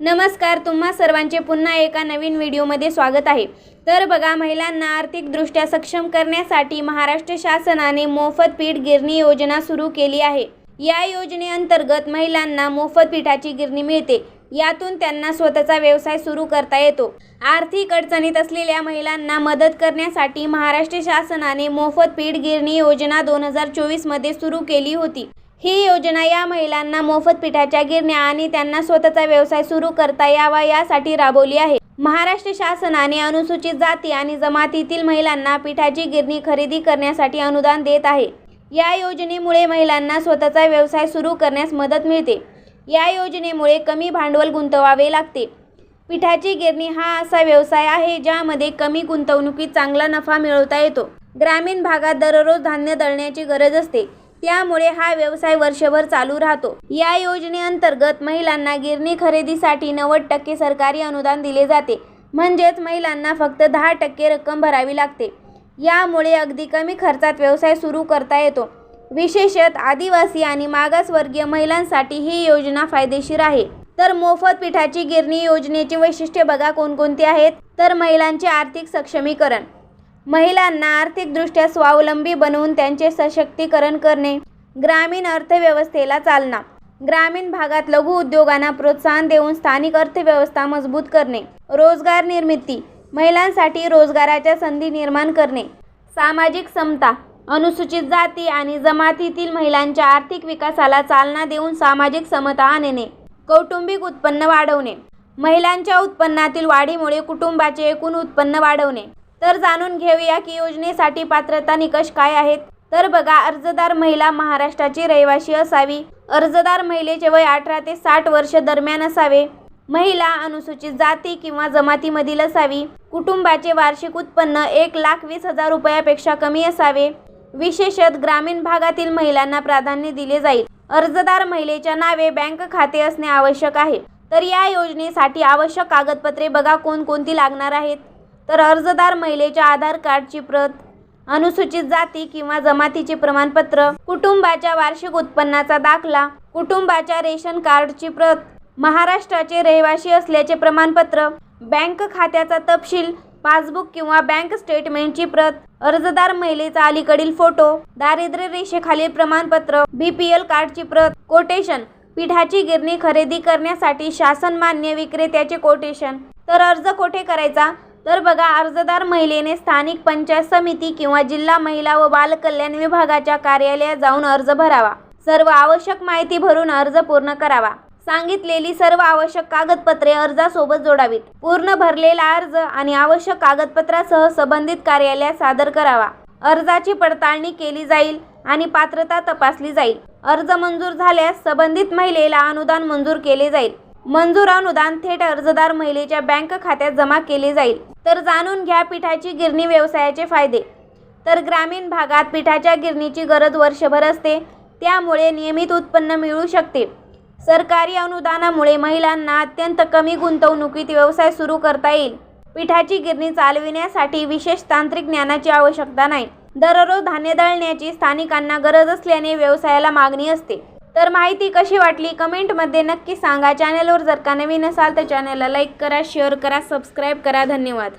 नमस्कार तुम्हा सर्वांचे पुन्हा एका नवीन व्हिडिओमध्ये स्वागत आहे. तर बघा महिलांना आर्थिकदृष्ट्या सक्षम करण्यासाठी महाराष्ट्र शासनाने मोफत पीठ गिरणी योजना सुरू केली आहे. या योजनेअंतर्गत महिलांना मोफत पीठाची गिरणी मिळते. यातून त्यांना स्वतःचा व्यवसाय सुरू करता येतो. आर्थिक अडचणीत असलेल्या महिलांना मदत करण्यासाठी महाराष्ट्र शासनाने मोफत पीठ गिरणी योजना दोन हजार चोवीसमध्ये सुरू केली होती. ही योजना या महिलांना मोफत पिठाच्या गिरण्या आणि त्यांना स्वतःचा व्यवसाय सुरू करता यावा यासाठी राबवली आहे. महाराष्ट्र शासनाने अनुसूचित जाती आणि जमातीतील महिलांना पिठाची गिरणी खरेदी करण्यासाठी अनुदान देत आहे. या योजनेमुळे महिलांना स्वतःचा व्यवसाय सुरू करण्यास मदत मिळते. या योजनेमुळे कमी भांडवल गुंतवावे लागते. पिठाची गिरणी हा असा व्यवसाय आहे ज्यामध्ये कमी गुंतवणुकीत चांगला नफा मिळवता येतो. ग्रामीण भागात दररोज धान्य दळण्याची गरज असते. त्यामुळे हा व्यवसाय वर्षभर चालू राहतो. या योजनेअंतर्गत महिलांना गिरणी खरेदीसाठी नव्वद टक्के सरकारी अनुदान दिले जाते. म्हणजेच महिलांना फक्त दहा टक्के रक्कम भरावी लागते. यामुळे अगदी कमी खर्चात व्यवसाय सुरू करता येतो. विशेषत आदिवासी आणि मागासवर्गीय महिलांसाठी ही योजना फायदेशीर आहे. तर मोफत पिठाची गिरणी योजनेची वैशिष्ट्ये बघा कोणकोणती आहेत. तर महिलांचे आर्थिक सक्षमीकरण. महिलांना आर्थिकदृष्ट्या स्वावलंबी बनवून त्यांचे सशक्तीकरण करणे. ग्रामीण अर्थव्यवस्थेला चालना. ग्रामीण भागात लघु उद्योगांना प्रोत्साहन देऊन स्थानिक अर्थव्यवस्था मजबूत करणे. रोजगार निर्मिती. महिलांसाठी रोजगाराच्या संधी निर्माण करणे. सामाजिक समता. अनुसूचित जाती आणि जमातीतील महिलांच्या आर्थिक विकासाला चालना देऊन सामाजिक समता आणणे. कौटुंबिक उत्पन्न वाढवणे. महिलांच्या उत्पन्नातील वाढीमुळे कुटुंबाचे एकूण उत्पन्न वाढवणे. तर जाणून घेऊया की योजनेसाठी पात्रता निकष काय आहेत. तर बघा अर्जदार महिला महाराष्ट्राची रहिवाशी असावी. अर्जदार महिलेचे वय अठरा ते साठ वर्ष दरम्यान असावे. महिला अनुसूचित जाती किंवा जमातीमधील असावी. कुटुंबाचे वार्षिक उत्पन्न एक लाख वीस हजार रुपयापेक्षा कमी असावे. विशेषत ग्रामीण भागातील महिलांना प्राधान्य दिले जाईल. अर्जदार महिलेच्या नावे बँक खाते असणे आवश्यक आहे. तर या योजनेसाठी आवश्यक कागदपत्रे बघा कोणकोणती लागणार आहेत. तर अर्जदार महिलेच्या आधार कार्डची प्रत अनुसूचित जाती किंवा जमातीचे प्रमाणपत्र कुटुंबाच्या वार्षिक उत्पन्नाचा दाखला कुटुंबाच्या रेशन कार्डची प्रत महाराष्ट्राचे रहिवासी असल्याचे प्रमाणपत्र बँक खात्याचा तपशील पासबुक किंवा बँक स्टेटमेंटची प्रत अर्जदार महिलेचा अलीकडील फोटो दारिद्र्य रेषेखालील प्रमाणपत्र बी पी एल कार्डची प्रत कोटेशन पिठाची गिरणी खरेदी करण्यासाठी शासन मान्य विक्रेत्याचे कोटेशन. तर अर्ज कोठे करायचा? तर बघा अर्जदार महिलेने स्थानिक पंचायत समिती किंवा जिल्हा महिला व बालकल्याण विभागाच्या कार्यालयात जाऊन अर्ज भरावा. सर्व आवश्यक माहिती भरून अर्ज पूर्ण करावा. सांगितलेली सर्व आवश्यक कागदपत्रे अर्जासोबत जोडावीत. पूर्ण भरलेला अर्ज आणि आवश्यक कागदपत्रासह संबंधित कार्यालयात सादर करावा. अर्जाची पडताळणी केली जाईल आणि पात्रता तपासली जाईल. अर्ज मंजूर झाल्यास संबंधित महिलेला अनुदान मंजूर केले जाईल. मंजूर अनुदान थेट अर्जदार महिलेच्या बँक खात्यात जमा केले जाईल. तर जाणून घ्या पिठाची गिरणी व्यवसायाचे फायदे. तर ग्रामीण भागात पिठाच्या गिरणीची गरज वर्षभर असते त्यामुळे नियमित उत्पन्न मिळू शकते. सरकारी अनुदानामुळे महिलांना अत्यंत कमी गुंतवणुकीत व्यवसाय सुरू करता येईल. पिठाची गिरणी चालविण्यासाठी विशेष तांत्रिक ज्ञानाची आवश्यकता नाही. दररोज धान्य दळण्याची स्थानिकांना गरज असल्याने व्यवसायाला मागणी असते. तर माहिती कशी वाटली? कमेंटमध्ये नक्की सांगा. चॅनलवर जर का नवीन असाल तर चॅनलला लाईक करा शेअर करा सबस्क्राईब करा. धन्यवाद.